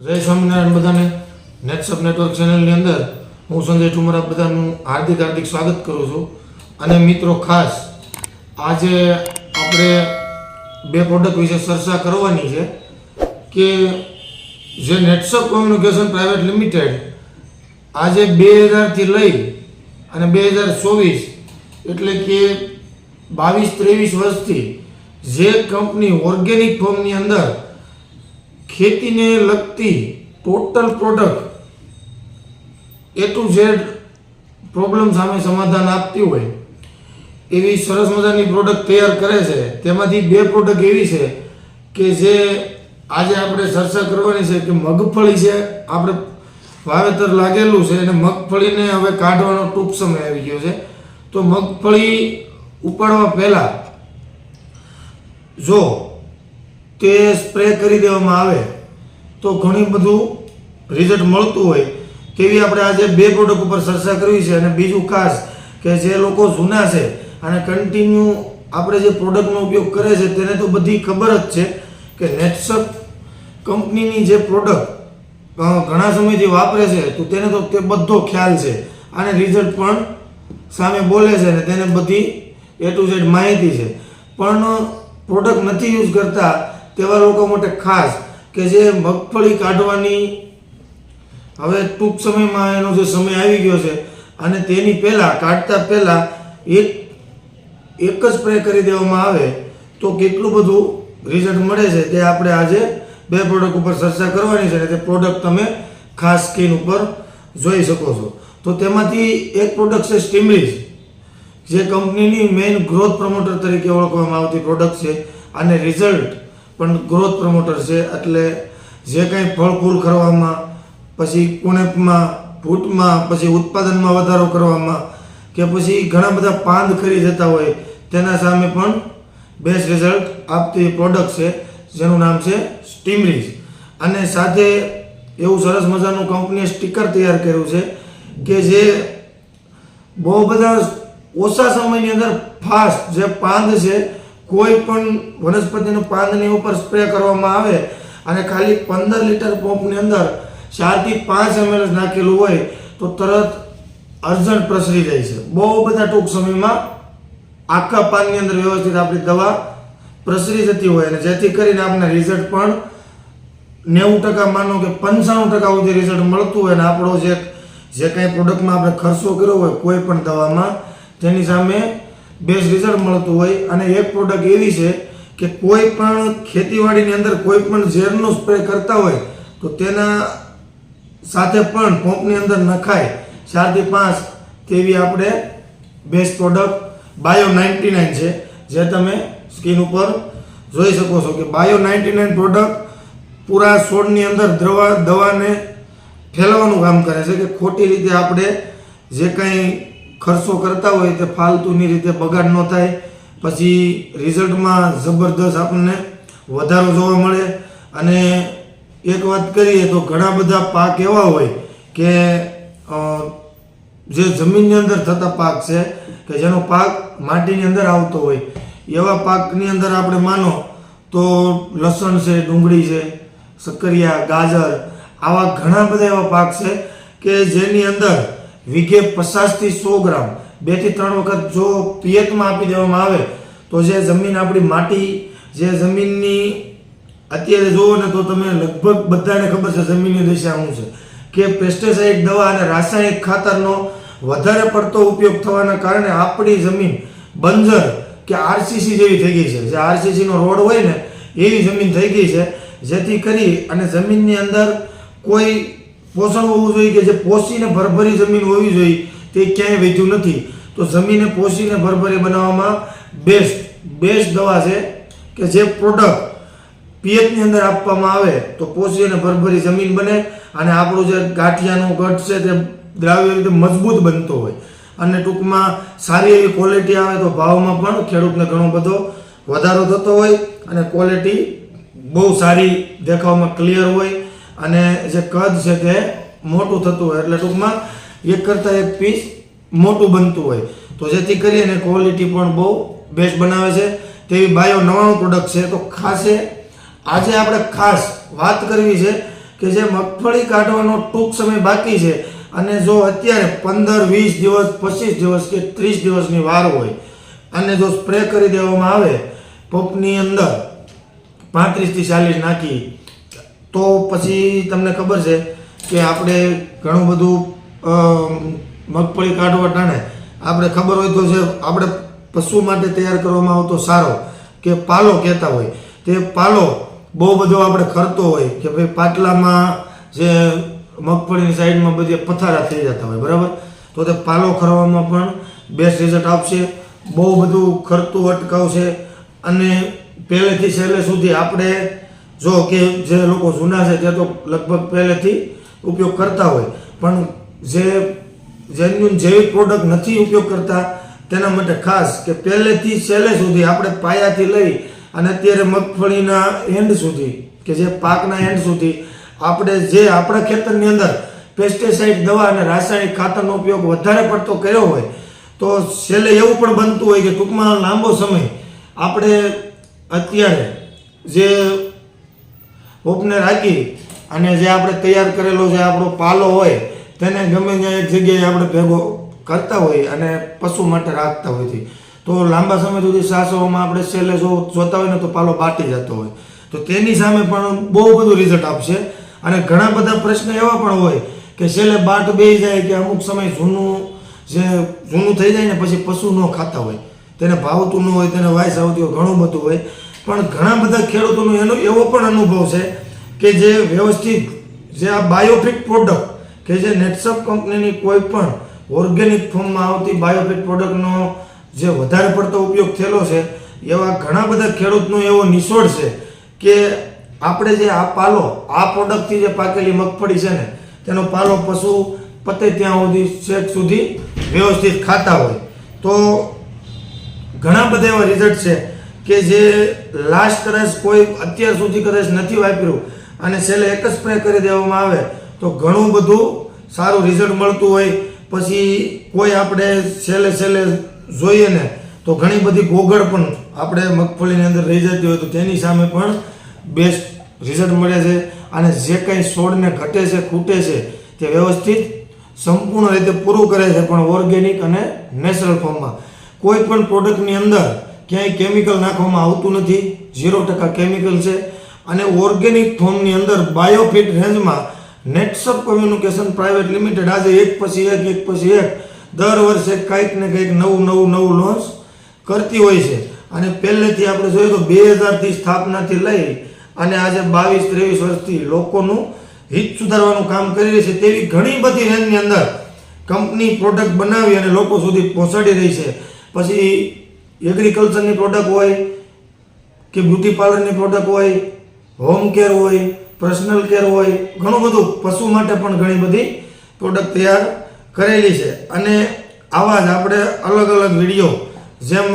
જય સ્વામિનારાયણ બધાને. નેટસપ નેટવર્ક ચેનલની અંદર હું સંજય ઠુમર બધાનું હાર્દિક હાર્દિક સ્વાગત કરું છું. અને મિત્રો ખાસ, આજે આપણે બે પ્રોડક્ટ વિશે ચર્ચા કરવાની છે કે જે નેટસપ કોમ્યુનિકેશન પ્રાઇવેટ લિમિટેડ આજે બે હજારથી લઈ અને બે હજાર ચોવીસ એટલે કે બાવીસ ત્રેવીસ વર્ષથી જે કંપની ઓર્ગેનિક ફોર્મની અંદર ખેતીને લગતી total product A to Z problem સામે સમાધાન આપતી હોય, એવી સરસ મજાની પ્રોડક્ટ તૈયાર કરે છે. તેમાંથી બે પ્રોડક્ટ એવી છે કે જે આજે આપણે ચર્ચા કરવાની છે કે મગફળી છે, આપણે વાવેતર લાગેલું છે અને મગફળીને હવે કાઢવાનો ટૂંક સમય આવી ગયો છે. તો મગફળી ઉપાડવા પહેલાં જો તે સ્પ્રે કરી દેવામાં આવે, તો ઘણી બધું રિઝલ્ટ મળતું હોય. તેવી આપણે આજે બે પ્રોડક્ટ ઉપર ચર્ચા કરવી છે અને બીજું ખાસ કે જે લોકો જૂના છે અને કન્ટિન્યુ આપણે જે પ્રોડક્ટનો ઉપયોગ કરે છે, તેને તો બધી ખબર જ છે કે નેટસપ કંપનીની જે પ્રોડક્ટ ઘણા સમયથી વાપરે છે, તો તેને તો તે બધો ખ્યાલ છે. અને રિઝલ્ટ પણ સામે બોલે છે અને તેને બધી એ ટુ ઝેડ માહિતી છે. પણ પ્રોડક્ટ નથી યુઝ કરતા તેવા લોકો માટે ખાસ કે જે મગફળી કાઢવાની હવે ટૂંક સમયમાં એનો જે સમય આવી ગયો છે અને તેની પહેલાં, કાઢતા પહેલાં એક એક જ સ્પ્રે કરી દેવામાં આવે તો કેટલું બધું રિઝલ્ટ મળે છે તે આપણે આજે બે પ્રોડક્ટ ઉપર ચર્ચા કરવાની છે અને તે પ્રોડક્ટ તમે ખાસ સ્કીન ઉપર જોઈ શકો છો. તો તેમાંથી એક પ્રોડક્ટ છે સ્ટીમરીઝ જે કંપનીની મેઇન ગ્રોથ પ્રમોટર તરીકે ઓળખવામાં આવતી પ્રોડક્ટ છે અને રિઝલ્ટ પણ ગ્રોથ પ્રમોટર છે, એટલે જે કંઈ ફળ ફૂલ કરવામાં, પછી કુણેપમાં ફૂટમાં પછી ઉત્પાદનમાં વધારો કરવામાં, કે પછી ઘણા બધા પાંદ ખરી જતા હોય, તેના સામે પણ બેસ્ટ રિઝલ્ટ આપતી પ્રોડક્ટ છે, જેનું નામ છે સ્ટીમરીઝ અને સાથે એવું સરસ મજાનું કંપનીએ સ્ટીકર તૈયાર કર્યું છે, કે જે બહુ બધા ઓછા સમયની અંદર ફાસ્ટ જે પાંદ છે કોઈ પણ વનસ્પતિનું પાંદની ઉપર સ્પ્રે કરવામાં આવે અને ખાલી પંદર લીટર પંપની અંદર ચારથી પાંચ એમએલ નાખેલું હોય તો તરત અર્જન્ટ પ્રસરી જાય છે. બહુ બધા ટૂંક સમયમાં આખા પાનની અંદર વ્યવસ્થિત આપણી દવા પ્રસરી જતી હોય અને જેથી કરીને આપણને રિઝલ્ટ પણ નેવું ટકા માનો કે પંચાણું ટકા સુધી રિઝલ્ટ મળતું હોય અને આપણો જે જે કાંઈ પ્રોડક્ટમાં આપણે ખર્ચો કર્યો હોય કોઈ પણ દવામાં, તેની સામે બેસ્ટ રિઝલ્ટ મળતું હોય અને એક પ્રોડક્ટ એવી છે કે કોઈ પણ ખેતીવાડીની અંદર કોઈ પણ ઝેરનો સ્પ્રે કરતા હોય તો તેના સાથે પણ પંપની અંદર નખાય. ચારથી પાંચ તેવી આપણે best product bio ninety nine છે, જે તમે સ્કીન ઉપર જોઈ શકો છો કે બાયો નાઇન્ટી નાઇન પ્રોડક્ટ પૂરા છોડની અંદર દવા દવાને ફેલાવવાનું કામ કરે છે કે ખોટી રીતે આપણે જે કંઈ ખર્ચો કરતા હોય તે ફાલતુની રીતે બગાડ ન થાય. પછી રિઝલ્ટમાં જબરદસ્ત આપણને વધારો જોવા મળે. અને એક વાત કરીએ તો ઘણા બધા પાક એવા હોય કે જે જમીનની અંદર થતા પાક છે કે જેનો પાક માટીની અંદર આવતો હોય. એવા પાકની અંદર આપણે માનો તો લસણ છે, ડુંગળી છે, સક્કરિયા, ગાજર આવા ઘણા બધા એવા પાક છે કે જેની અંદર વીઘે પચાસથી સો ગ્રામ. બેથી ત્રણ વખત જો પિયતમાં આપી દેવામાં આવે, તો જે જમીન આપણી માટી, જે જમીનની અત્યારે જુઓ ને તો તમે લગભગ બધાને ખબર છે જમીનની દશા શું છે. કે પેસ્ટિસાઇડ દવા અને રાસાયણિક ખાતરનો વધારે પડતો ઉપયોગ થવાના કારણે આપણી જમીન બંજર કે આરસીસી જેવી થઈ ગઈ છે. જે આરસીસીનો રોડ હોય ને, એવી જમીન થઈ ગઈ છે. જેથી કરી અને જમીનની અંદર કોઈ પોષણ હોવું જોઈએ કે જે પોષીને ભરભરી જમીન હોવી જોઈએ તે ક્યાંય વેચ્યું નથી. તો જમીને પોષીને ભરભરી બનાવવામાં બેસ્ટ બેસ્ટ દવા છે કે જે પ્રોડક્ટ પિયતની અંદર આપવામાં આવે તો પોષી અને ભરભરી જમીન બને અને આપણું જે ગાંઠિયાનો ગઢ છે તે દ્રાવ્ય રીતે મજબૂત બનતો હોય. અને ટૂંકમાં સારી એવી ક્વોલિટી આવે તો ભાવમાં પણ ખેડૂતને ઘણો બધો વધારો થતો હોય અને ક્વોલિટી બહુ સારી દેખાવમાં ક્લિયર હોય અને જે કદ છે તે મોટું થતું હોય, એટલે ટૂંકમાં એક કરતાં એક પીસ મોટું બનતું હોય. તો જેથી કરીને ક્વોલિટી પણ બહુ બેસ્ટ બનાવે છે. તેવી બાયો નવાણું પ્રોડક્ટ છે. તો ખાસે આજે આપણે ખાસ વાત કરવી છે કે જે મગફળી કાઢવાનો ટૂંક સમય બાકી છે અને જો અત્યારે પંદર, વીસ દિવસ, પચીસ દિવસ કે ત્રીસ દિવસની વાર હોય અને જો સ્પ્રે કરી દેવામાં આવે, પંપની અંદર પાંત્રીસથી ચાલીસ નાખી તો પછી તમને ખબર છે કે આપણે ઘણું બધું મગફળી કાઢવા ટાણે આપણે ખબર હોય તો જે આપણે પશુ માટે તૈયાર કરવામાં આવતો સારો કે પાલો કહેતા હોય, તે પાલો બહુ બધો આપણે ખરતો હોય કે ભાઈ પાટલામાં જે મગફળીની સાઈડમાં બધી પથારા થઈ જતા હોય, બરાબર? તો તે પાલો ખરવામાં પણ બેસ્ટ રિઝલ્ટ આપશે, બહુ બધું ખરતું અટકાવશે અને પહેલેથી છેલ્લે સુધી આપણે જો કે જે લોકો જૂના છે તે તો લગભગ પહેલેથી ઉપયોગ કરતા હોય, પણ જે જેન્યુન જૈવિક પ્રોડક્ટ નથી ઉપયોગ કરતા, તેના માટે ખાસ કે પહેલેથી છેલ્લે સુધી આપણે પાયાથી લઈ અને અત્યારે મગફળીના એન્ડ સુધી કે જે પાકના એન્ડ સુધી આપણે જે આપણા ખેતરની અંદર પેસ્ટિસાઇડ દવા અને રાસાયણિક ખાતરનો ઉપયોગ વધારે પડતો કર્યો હોય, તો છેલ્લે એવું પણ બનતું હોય કે ટૂંકમાં લાંબો સમય આપણે અત્યારે જે હોપને રાખી અને જે આપણે તૈયાર કરેલો જે આપણો પાલો હોય, તેને ગમે ત્યાં એક જગ્યાએ આપણે ભેગો કરતા હોય અને પશુ માટે રાખતા હોય છે. તો લાંબા સમય સુધી સાસવામાં આપણે છેલ્લે જો જોતા હોય ને તો પાલો બાટી જતો હોય. તો તેની સામે પણ બહુ બધું રિઝલ્ટ આપશે. અને ઘણા બધા પ્રશ્ન એવા પણ હોય કે છેલ્લે બાટ બે જાય કે અમુક સમય જૂનું, જે જૂનું થઈ જાય ને પછી પશુ ન ખાતા હોય. તેને ભાવતું ન હોય, તેને વાયસ આવતી હોય, ઘણું બધું હોય. પણ ઘણા બધા ખેડૂતોનો એનો એવો પણ અનુભવ છે કે જે વ્યવસ્થિત જે આ બાયોફિટ પ્રોડક્ટ કે જે નેટસપ કંપનીની કોઈ પણ ઓર્ગેનિક ફોર્મમાં આવતી બાયોફિટ પ્રોડક્ટનો જે વધારે પડતો ઉપયોગ થયેલો છે, એવા ઘણા બધા ખેડૂતનો એવો નિચોડ છે કે આપણે જે આ પાલો, આ પ્રોડક્ટથી જે પાકેલી મગફળી છે ને, તેનો પાલો પશુ પતે ત્યાં સુધી છેક સુધી વ્યવસ્થિત ખાતા હોય. તો ઘણા બધા એવા રિઝલ્ટ છે કે જે લાસ્ટ કદાચ કોઈ અત્યાર સુધી કદાચ નથી વાપર્યું અને છેલ્લે એક જ સ્પ્રે કરી દેવામાં આવે, તો ઘણું બધું સારું રિઝલ્ટ મળતું હોય. પછી કોઈ આપણે છેલ્લે છેલ્લે જોઈએ ને, તો ઘણી બધી ગોગળ પણ આપણે મગફળીની અંદર રહી જતી હોય તો તેની સામે પણ બેસ્ટ રિઝલ્ટ મળે છે. અને જે કંઈ છોડને ઘટે છે, ખૂટે છે, તે વ્યવસ્થિત સંપૂર્ણ રીતે પૂરું કરે છે, પણ ઓર્ગેનિક અને નેચરલ ફોર્મમાં કોઈ પણ પ્રોડક્ટની અંદર ક્યાંય કેમિકલ નાખવામાં આવતું નથી. ઝીરો ટકા કેમિકલ છે. અને ઓર્ગેનિક ફોર્મની અંદર બાયોફિટ રેન્જમાં નેટસપ કોમ્યુનિકેશન પ્રાઇવેટ લિમિટેડ આજે એક પછી એક એક પછી એક, દર વર્ષે કંઈક ને કંઈક નવું નવું નવું લોન્ચ કરતી હોય છે. અને પહેલેથી આપણે જોઈએ તો બે હજારથી સ્થાપનાથી લઈ અને આજે બાવીસ, ત્રેવીસ વર્ષથી લોકોનું હિત સુધારવાનું કામ કરી રહી છે. તેવી ઘણી બધી રેન્જની અંદર કંપની પ્રોડક્ટ બનાવી અને લોકો સુધી પહોંચાડી રહી છે. પછી એગ્રીકલ્ચરની પ્રોડક્ટ હોય કે બ્યુટી પાર્લરની પ્રોડક્ટ હોય હોમ કેર હોય પર્સનલ કેર હોય, ઘણું બધું પશુ માટે પણ ઘણી બધી પ્રોડક્ટ તૈયાર કરેલી છે. અને આવા જ આપણે અલગ અલગ વીડિયો જેમ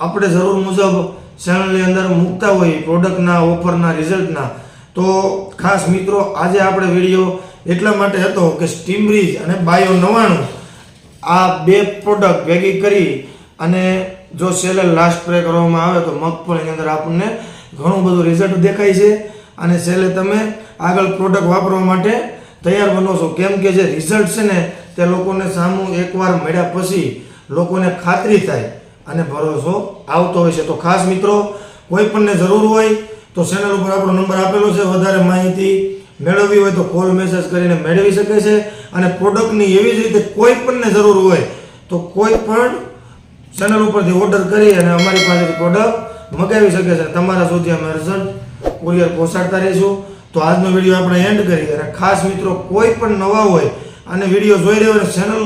આપણે જરૂર મુજબ ચેનલની અંદર મૂકતા હોય પ્રોડક્ટના ઓફરના રિઝલ્ટના તો ખાસ મિત્રો આજે આપણે વીડિયો એટલા માટે હતો કે સ્ટીમરીજ અને બાયો નવાણું આ બે પ્રોડક્ટ ભેગી કરી અને જો છેલ્લે લાસ્ટ સ્પ્રે કરવામાં આવે તો મગફળીની અંદર આપણને ઘણું બધું રિઝલ્ટ દેખાય છે. અને છેલ્લે તમે આગળ પ્રોડક્ટ વાપરવા માટે તૈયાર બનો છો. કેમ કે જે રિઝલ્ટ છે ને, તે લોકોને સામું એકવાર મળ્યા પછી લોકોને ખાતરી થાય અને ભરોસો આવતો હોય છે. તો ખાસ મિત્રો, કોઈ પણને જરૂર હોય તો ચેનલ ઉપર આપણો નંબર આપેલો છે. વધારે માહિતી મેળવવી હોય તો કોલ મેસેજ કરીને મેળવી શકે છે. અને પ્રોડક્ટની એવી જ રીતે કોઈ પણને જરૂર હોય તો કોઈ પણ ચેનલ ઉપરથી ઓર્ડર કરી અને અમારી પાસેથી પ્રોડક્ટ મગાવી શકે છે, તમારા સુધી અમે અર્જન્ટ કુરિયર પહોંચાડતા રહીશું. તો આજનો વીડિયો આપણે એન્ડ કરીએ અને ખાસ મિત્રો, કોઈ પણ નવા હોય અને વીડિયો જોઈ રહ્યો અને ચેનલ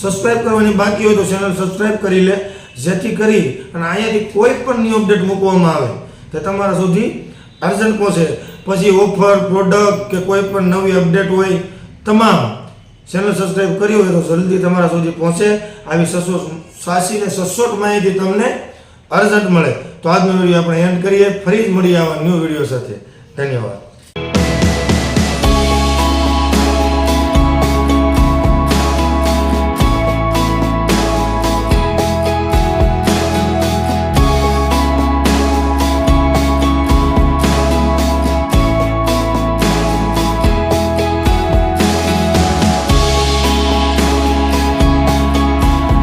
સબસ્ક્રાઈબ કરવાની બાકી હોય તો ચેનલ સબસ્ક્રાઈબ કરી લે, જેથી કરી અને અહીંયાથી કોઈ પણ ન્યૂ અપડેટ મૂકવામાં આવે તો તમારા સુધી અર્જન્ટ પહોંચે. પછી ઓફર પ્રોડક્ટ કે કોઈ પણ નવી અપડેટ હોય, તમામ ચેનલ સબસ્ક્રાઈબ કરી હોય તો જલ્દી તમારા સુધી પહોંચે. આવી સસો સાસી ને સચોટ માહિતી તમને અર્જન્ટ મળે. તો આજનો વીડિયો આપણે એન્ડ કરીએ. ફરી જ મળીએ આવા ન્યૂ વીડિયો સાથે. ધન્યવાદ.